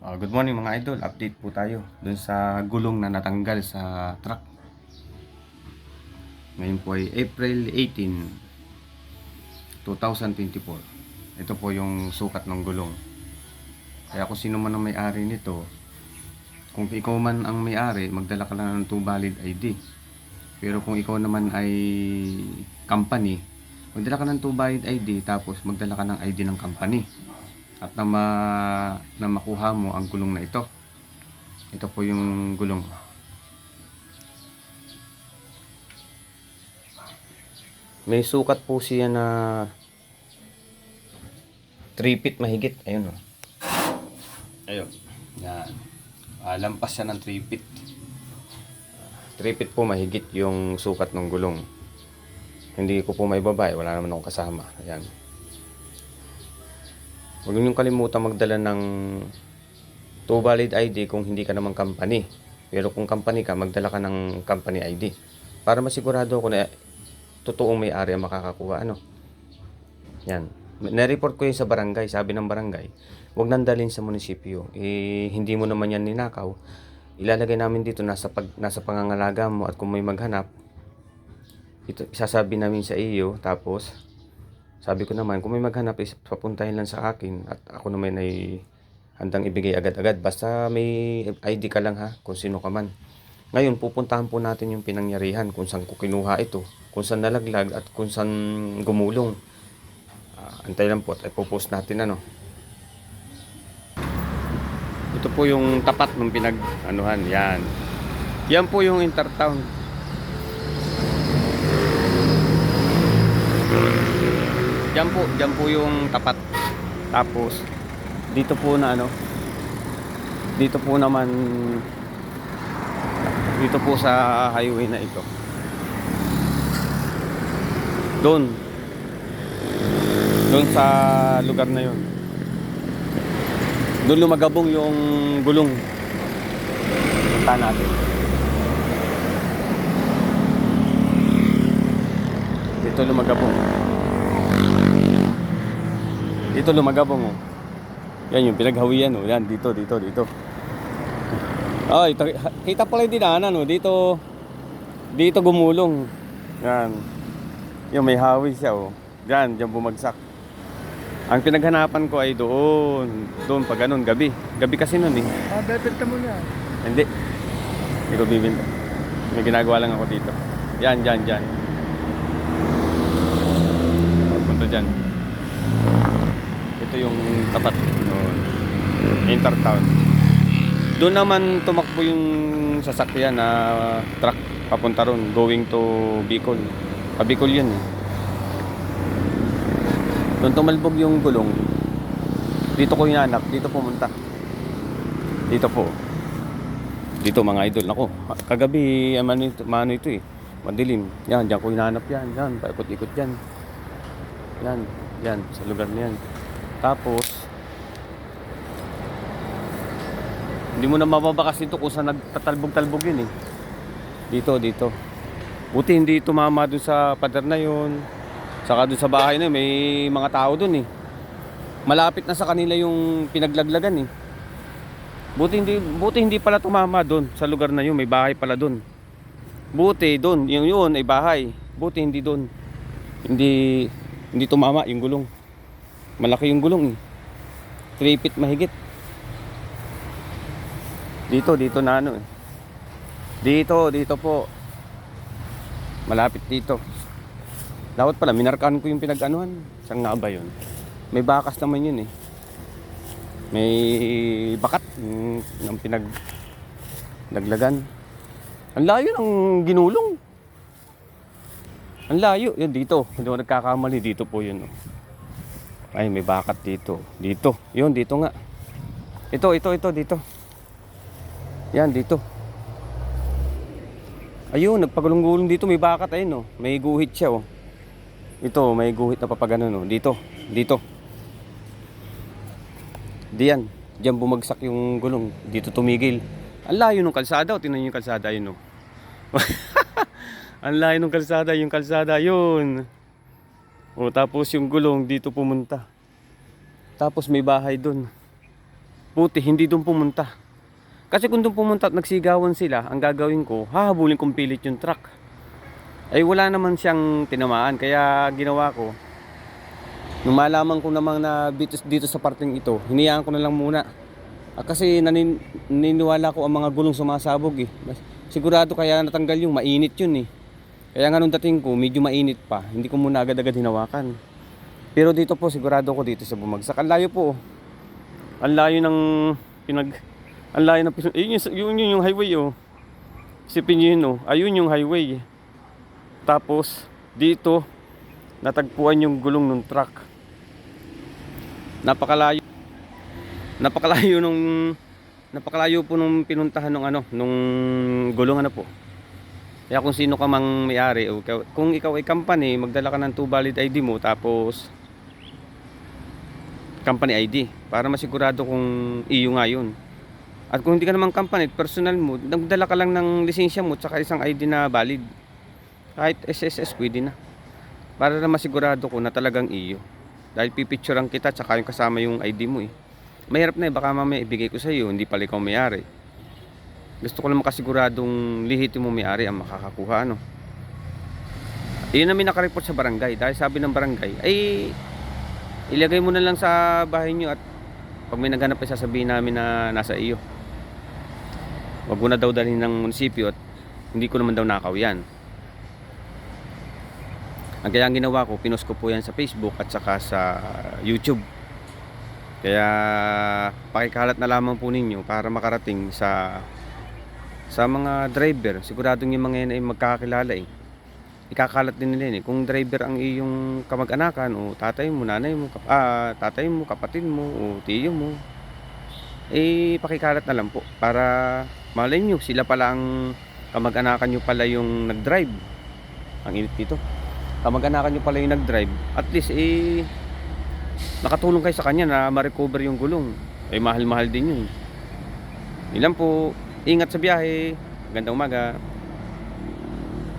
Uh, good morning mga idol, update po tayo dun sa gulong na natanggal sa truck. Ngayon po ay April 18, 2024. Ito po yung sukat ng gulong. Kaya kung sino man ang may-ari nito, kung ikaw man ang may-ari, magdala ka lang ng 2 valid ID. Pero kung ikaw naman ay company, magdala ka ng 2 valid ID tapos magdala ka ng ID ng company at na, ma, na makuha mo ang gulong na ito. Ito po yung gulong. May sukat po siya na 3 feet mahigit. Ayun o. Ayun. Yan. Ah, lampas siya ng 3 feet. 3 feet po mahigit yung sukat ng gulong. Hindi ko po may babae. Wala naman akong kasama. Ayan. Huwag niyong kalimutan magdala ng 2 valid ID kung hindi ka naman company. Pero kung company ka, magdala ka ng company ID. Para masigurado ako na totoong may-ari ang makakakuha. Ano? Yan. Na-report ko yun sa barangay. Sabi ng barangay, huwag nang dalhin sa munisipyo. Eh, hindi mo naman yan ninakaw. Ilalagay namin dito nasa, pag, nasa pangangalaga mo at kung may maghanap, ito, isasabi namin sa iyo tapos sabi ko naman, kung may maghanap is papuntahin lang sa akin at ako naman ay handang ibigay agad-agad. Basta may ID ka lang ha, kung sino ka man. Ngayon, pupuntahan po natin yung pinangyarihan kung saan ko kinuha ito, kung saan nalaglag at kung saan gumulong. Ah, antay lang po at ipopost natin ano. Ito po yung tapat ng pinag-anuhan. Yan. Yan po yung intertown. Diyan po, diyan po yung tapat. Tapos dito po na ano. Dito po naman dito po sa highway na ito. Doon. Doon sa lugar na 'yon. Doon lumagabong yung gulong. Punta natin. Dito lumagabong. Dito lumagabong oh. Yan yung pinaghawian oh. Yan dito, dito, dito. Ay, ta- kita pala yung dinaanan oh. Dito dito gumulong. Yan. Yung may hawi siya oh. Diyan, diyan bumagsak. Ang pinaghanapan ko ay doon. Doon pag ganun, gabi. Gabi kasi nun eh. Ah, bebenta mo na. Hindi. Hindi ko bibinta. May ginagawa lang ako dito. Yan, dyan, dyan. Punta dyan. Ito yung tapat. Doon. Intertown. Doon naman tumakbo yung sasakyan na truck papunta ron. Going to Bicol. Pa Bicol yun eh. Doon tumalbog yung gulong. Dito ko hinanap. Dito pumunta. Dito po. Dito mga idol. Nako, kagabi eh, mano ito, mano ito eh. Madilim. Yan, diyan ko hinanap yan. Yan, paikot-ikot yan. Yan, yan, sa lugar na yan. Tapos, hindi mo na mababakas dito kung saan nagtatalbog-talbog yun eh. Dito, dito. Buti hindi tumama doon sa pader na yun. Saka doon sa bahay na yun, may mga tao doon eh. Malapit na sa kanila yung pinaglaglagan eh. Buti hindi, buti hindi pala tumama doon sa lugar na yun. May bahay pala doon. Buti doon, yung yun ay bahay. Buti hindi doon. Hindi, hindi tumama yung gulong. Malaki yung gulong eh. 3 feet mahigit. Dito, dito na ano eh. Dito, dito po. Malapit dito. Dapat pala, minarkaan ko yung pinag-anuhan. Saan nga ba yun? May bakas naman yun eh. May bakat yung pinag laglagan. Ang layo ng ginulong. Ang layo. Yan dito. Hindi ako nagkakamali. Dito po yun. oh. Ay, may bakat dito. Dito. Yun, dito nga. Ito, ito, ito, dito. Yan, dito. Ayun, nagpagulong-gulong dito. May bakat. Ayun, oh. May guhit siya, oh. Ito, may guhit na papaganon, oh. Dito, dito. Diyan. Diyan bumagsak yung gulong. Dito tumigil. Ang layo ng kalsada. O, tingnan niyo yung kalsada yun. Oh. Ang layo ng kalsada. Yung kalsada yun. O, tapos yung gulong dito pumunta. Tapos may bahay dun. Buti, hindi doon pumunta. Kasi kung doon pumunta at nagsigawan sila, ang gagawin ko, hahabulin kong pilit yung truck. Ay wala naman siyang tinamaan, kaya ginawa ko, nung malaman ko namang na dito, dito sa parting ito, hiniyaan ko na lang muna. Ah, kasi nanin, naniniwala ko ang mga gulong sumasabog eh. Sigurado kaya natanggal yung mainit yun eh. Kaya nga nung dating ko, medyo mainit pa. Hindi ko muna agad-agad hinawakan. Pero dito po, sigurado ko dito sa bumagsak. Ang layo po. oh. Ang layo ng pinag... Ang layo ng... Yun, yun, yun yung highway oh. Sipin nyo yun oh. Ayun yung highway. Tapos, dito, natagpuan yung gulong ng truck. Napakalayo. Napakalayo nung napakalayo po nung pinuntahan nung ano, nung gulong ano po. Kaya kung sino ka mang may-ari kung ikaw ay company, magdala ka ng two valid ID mo tapos company ID para masigurado kung iyo nga yun. At kung hindi ka naman company, personal mo, nagdala ka lang ng lisensya mo at isang ID na valid. Kahit SSS pwede na. Para na masigurado ko na talagang iyo. Dahil pipicturean kita tsaka yung kasama yung ID mo eh. Mahirap na eh, baka mamaya ibigay ko sa iyo, hindi pala ikaw may-ari. Gusto ko lang makasiguradong lihiti mo may-ari ang makakakuha ano. Yun namin nakareport sa barangay dahil sabi ng barangay ay ilagay mo na lang sa bahay nyo at pag may naghanap ay sasabihin namin na nasa iyo. Wag mo na daw dalhin ng munisipyo at hindi ko naman daw nakaw yan. Ang kaya ang ginawa ko, pinost ko po yan sa Facebook at saka sa YouTube. Kaya pakikalat na lamang po ninyo para makarating sa sa mga driver. Siguradong yung mga yan ay magkakakilala eh. Ikakalat din nila yun eh. Kung driver ang iyong kamag-anakan o tatay mo, nanay mo, kap- ah, tatay mo, kapatid mo o tiyo mo, eh pakikalat na lang po para malay nyo sila pala ang kamag-anakan nyo pala yung nag-drive. Ang init dito kamag-anakan nyo pala yung nag-drive, at least eh nakatulong kayo sa kanya na ma-recover yung gulong. Eh mahal-mahal din yun. Ilan po, ingat sa biyahe. Gandang umaga.